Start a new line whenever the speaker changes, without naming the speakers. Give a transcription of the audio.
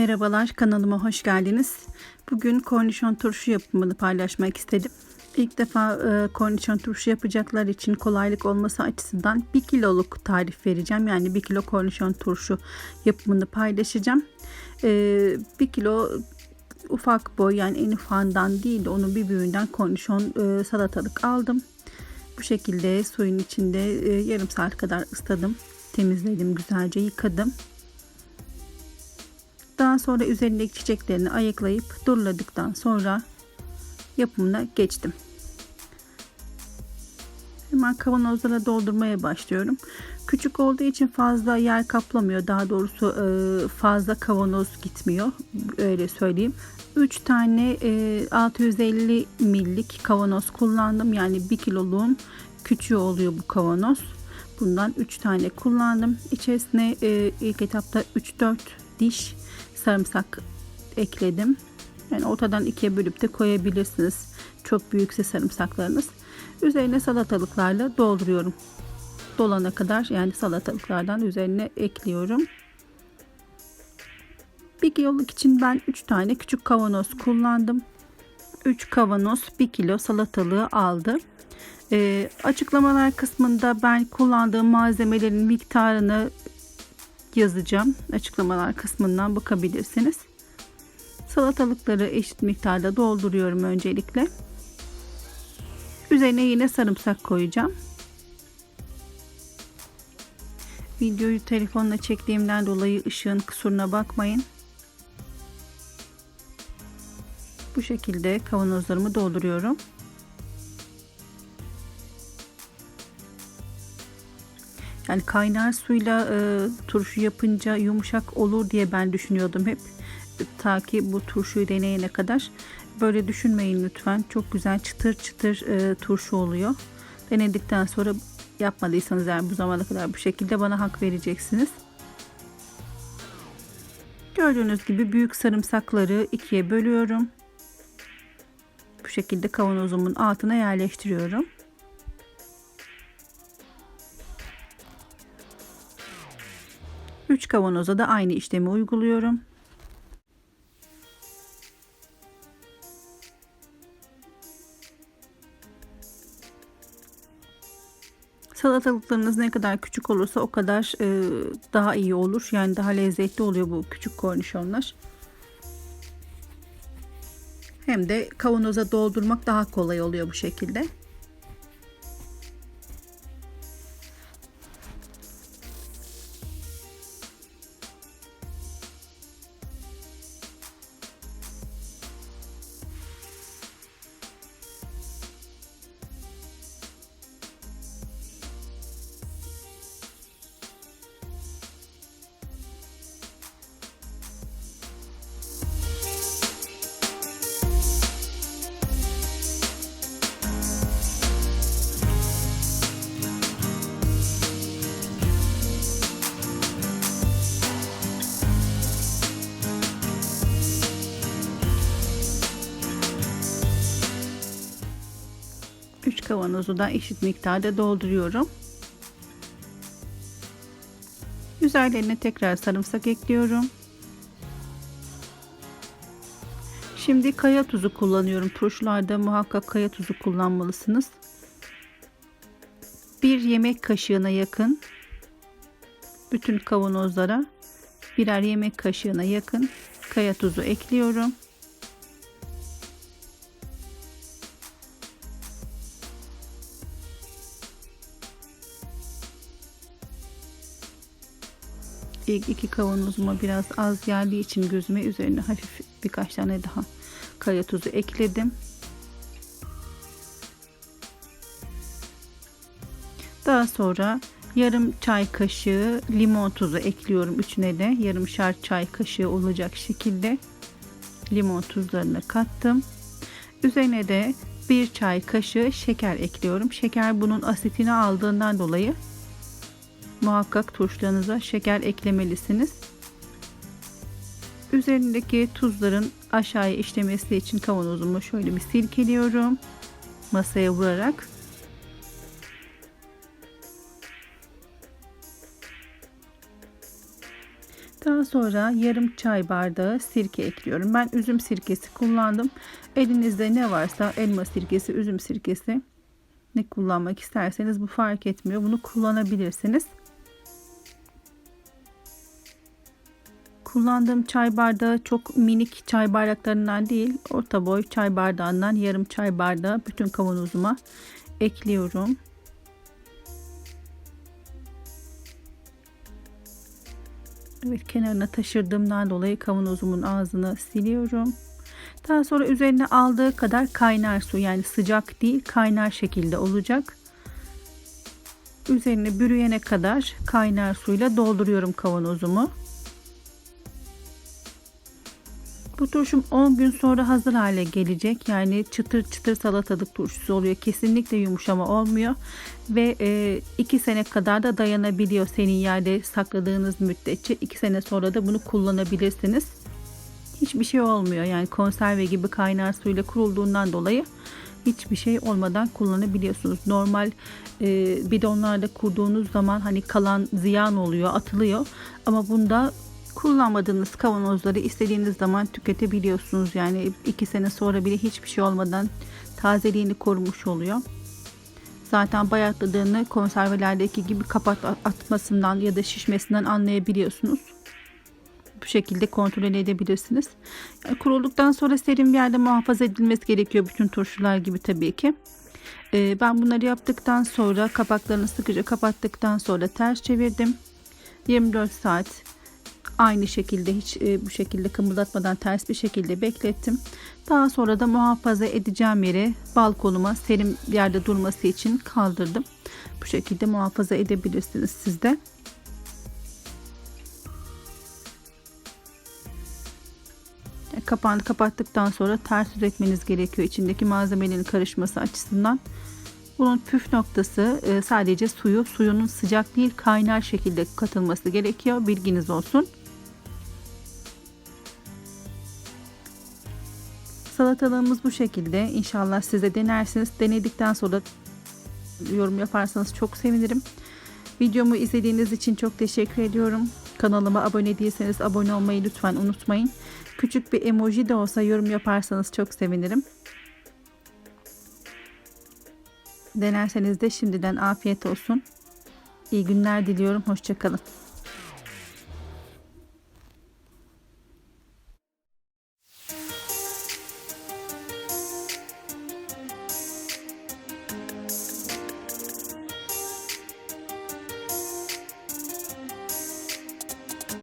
Merhabalar kanalıma hoş geldiniz. Bugün kornişon turşu yapımını paylaşmak istedim. İlk defa e, kornişon turşu yapacaklar için kolaylık olması açısından 1 kiloluk tarif vereceğim. Yani 1 kilo kornişon turşu yapımını paylaşacağım. E, 1 kilo ufak boy yani en ufağından değil de onun bir büyüğünden kornişon e, salatalık aldım. Bu şekilde suyun içinde e, yarım saat kadar ısladım. Temizledim güzelce yıkadım. Daha sonra üzerindeki çiçeklerini ayıklayıp duruladıktan sonra yapımına geçtim. Hemen kavanozlara doldurmaya başlıyorum. Küçük olduğu için fazla yer kaplamıyor. Daha doğrusu e, fazla kavanoz gitmiyor. Öyle söyleyeyim. 3 tane 650 millik kavanoz kullandım. Yani 1 kiloluğun küçüğü oluyor bu kavanoz. Bundan 3 tane kullandım. İçerisine e, ilk etapta 3-4 diş sarımsak ekledim. Yani ortadan ikiye bölüp de koyabilirsiniz. Çok büyükse sarımsaklarınız. Üzerine salatalıklarla dolduruyorum. Dolana kadar yani salatalıklardan üzerine ekliyorum. Bir kiloluk için ben 3 tane küçük kavanoz kullandım. 3 kavanoz 1 kilo salatalığı aldı. E, açıklamalar kısmında ben kullandığım malzemelerin miktarını yazacağım. Açıklamalar kısmından bakabilirsiniz. Salatalıkları eşit miktarda dolduruyorum öncelikle. Üzerine yine sarımsak koyacağım. Videoyu telefonla çektiğimden dolayı ışığın kusuruna bakmayın. Bu şekilde kavanozlarımı dolduruyorum. Yani kaynar suyla e, turşu yapınca yumuşak olur diye ben düşünüyordum hep. Ta ki bu turşuyu deneyene kadar. Böyle düşünmeyin lütfen. Çok güzel çıtır çıtır e, turşu oluyor. Denedikten sonra yapmadıysanız eğer bu zamana kadar bu şekilde bana hak vereceksiniz. Gördüğünüz gibi büyük sarımsakları ikiye bölüyorum. Bu şekilde kavanozumun altına yerleştiriyorum. 3 kavanoza da aynı işlemi uyguluyorum. Salatalıklarınız ne kadar küçük olursa o kadar e, daha iyi olur. Yani daha lezzetli oluyor bu küçük kornişonlar. Hem de kavanoza doldurmak daha kolay oluyor bu şekilde. Kavanozu da eşit miktarda dolduruyorum. Üzerlerine tekrar sarımsak ekliyorum. Şimdi kaya tuzu kullanıyorum. Turşularda muhakkak kaya tuzu kullanmalısınız. Bir yemek kaşığına yakın bütün kavanozlara birer yemek kaşığına yakın kaya tuzu ekliyorum. İlk iki kavanozuma biraz az geldiği için gözüme üzerine hafif birkaç tane daha kaya tuzu ekledim. Daha sonra yarım çay kaşığı limon tuzu ekliyorum üçüne de yarım şar çay kaşığı olacak şekilde limon tuzlarını kattım. Üzerine de bir çay kaşığı şeker ekliyorum. Şeker bunun asitini aldığından dolayı muhakkak turşularınıza şeker eklemelisiniz. Üzerindeki tuzların aşağıya işlemesi için kavanozumu şöyle bir silkeliyorum. Masaya vurarak. Daha sonra yarım çay bardağı sirke ekliyorum. Ben üzüm sirkesi kullandım. Elinizde ne varsa elma sirkesi, üzüm sirkesi ne kullanmak isterseniz bu fark etmiyor. Bunu kullanabilirsiniz. Kullandığım çay bardağı çok minik çay bardaklarından değil, orta boy çay bardağından yarım çay bardağı bütün kavanozuma ekliyorum. Evet kenarına taşırdığımdan dolayı kavanozumun ağzını siliyorum. Daha sonra üzerine aldığı kadar kaynar su yani sıcak değil kaynar şekilde olacak. Üzerine bürüyene kadar kaynar suyla dolduruyorum kavanozumu. Bu turşum 10 gün sonra hazır hale gelecek. Yani çıtır çıtır salatalık turşusu oluyor. Kesinlikle yumuşama olmuyor. Ve 2 e, sene kadar da dayanabiliyor senin yerde sakladığınız müddetçe. 2 sene sonra da bunu kullanabilirsiniz. Hiçbir şey olmuyor. Yani konserve gibi kaynar suyla kurulduğundan dolayı hiçbir şey olmadan kullanabiliyorsunuz. Normal e, bidonlarda kurduğunuz zaman hani kalan ziyan oluyor, atılıyor. Ama bunda kullanmadığınız kavanozları istediğiniz zaman tüketebiliyorsunuz. Yani iki sene sonra bile hiçbir şey olmadan tazeliğini korumuş oluyor. Zaten bayatladığını konservelerdeki gibi kapat atmasından ya da şişmesinden anlayabiliyorsunuz. Bu şekilde kontrol edebilirsiniz. Yani kurulduktan sonra serin bir yerde muhafaza edilmesi gerekiyor bütün turşular gibi tabii ki. Ee, ben bunları yaptıktan sonra kapaklarını sıkıca kapattıktan sonra ters çevirdim. 24 saat Aynı şekilde hiç e, bu şekilde kımıldatmadan ters bir şekilde beklettim. Daha sonra da muhafaza edeceğim yere balkonuma serin yerde durması için kaldırdım. Bu şekilde muhafaza edebilirsiniz siz de. Kapağını kapattıktan sonra ters düzeltmeniz gerekiyor içindeki malzemelerin karışması açısından. Bunun püf noktası e, sadece suyu, suyunun sıcak değil kaynar şekilde katılması gerekiyor. Bilginiz olsun. Salatalığımız bu şekilde. İnşallah siz de denersiniz. Denedikten sonra yorum yaparsanız çok sevinirim. Videomu izlediğiniz için çok teşekkür ediyorum. Kanalıma abone değilseniz abone olmayı lütfen unutmayın. Küçük bir emoji de olsa yorum yaparsanız çok sevinirim. Denerseniz de şimdiden afiyet olsun. İyi günler diliyorum. Hoşçakalın.